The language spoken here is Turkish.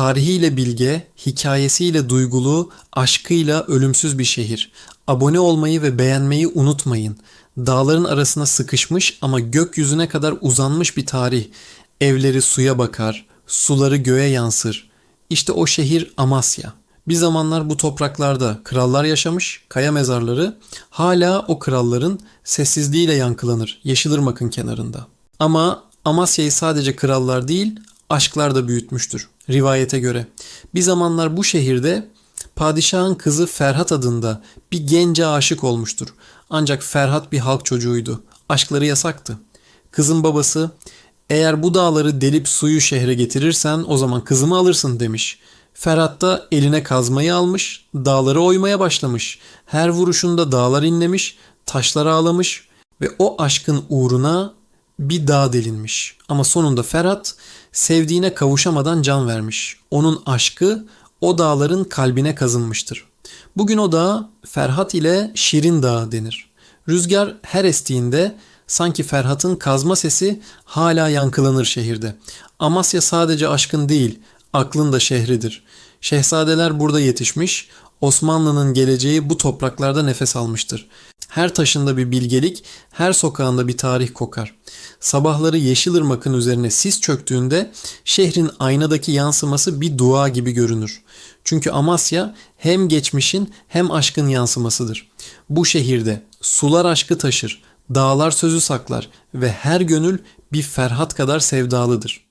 Tarihiyle bilge, hikayesiyle duygulu, aşkıyla ölümsüz bir şehir. Abone olmayı ve beğenmeyi unutmayın. Dağların arasına sıkışmış ama gökyüzüne kadar uzanmış bir tarih. Evleri suya bakar, suları göğe yansır. İşte o şehir Amasya. Bir zamanlar bu topraklarda krallar yaşamış, kaya mezarları hala o kralların sessizliğiyle yankılanır Yeşilırmak'ın kenarında. Ama Amasya'yı sadece krallar değil, aşklar da büyütmüştür rivayete göre. Bir zamanlar bu şehirde padişahın kızı Ferhat adında bir gence aşık olmuştur. Ancak Ferhat bir halk çocuğuydu. Aşkları yasaktı. Kızın babası eğer bu dağları delip suyu şehre getirirsen o zaman kızımı alırsın demiş. Ferhat da eline kazmayı almış, dağları oymaya başlamış. Her vuruşunda dağlar inlemiş, taşlar ağlamış ve o aşkın uğruna bir dağ delinmiş. Ama sonunda Ferhat sevdiğine kavuşamadan can vermiş. Onun aşkı o dağların kalbine kazınmıştır. Bugün o dağ Ferhat ile Şirin Dağı denir. Rüzgar her estiğinde sanki Ferhat'ın kazma sesi hala yankılanır şehirde. Amasya sadece aşkın değil, aklın da şehridir. Şehzadeler burada yetişmiş, Osmanlı'nın geleceği bu topraklarda nefes almıştır. Her taşında bir bilgelik, her sokağında bir tarih kokar. Sabahları Yeşilırmak'ın üzerine sis çöktüğünde şehrin aynadaki yansıması bir dua gibi görünür. Çünkü Amasya hem geçmişin hem aşkın yansımasıdır. Bu şehirde sular aşkı taşır, dağlar sözü saklar ve her gönül bir Ferhat kadar sevdalıdır.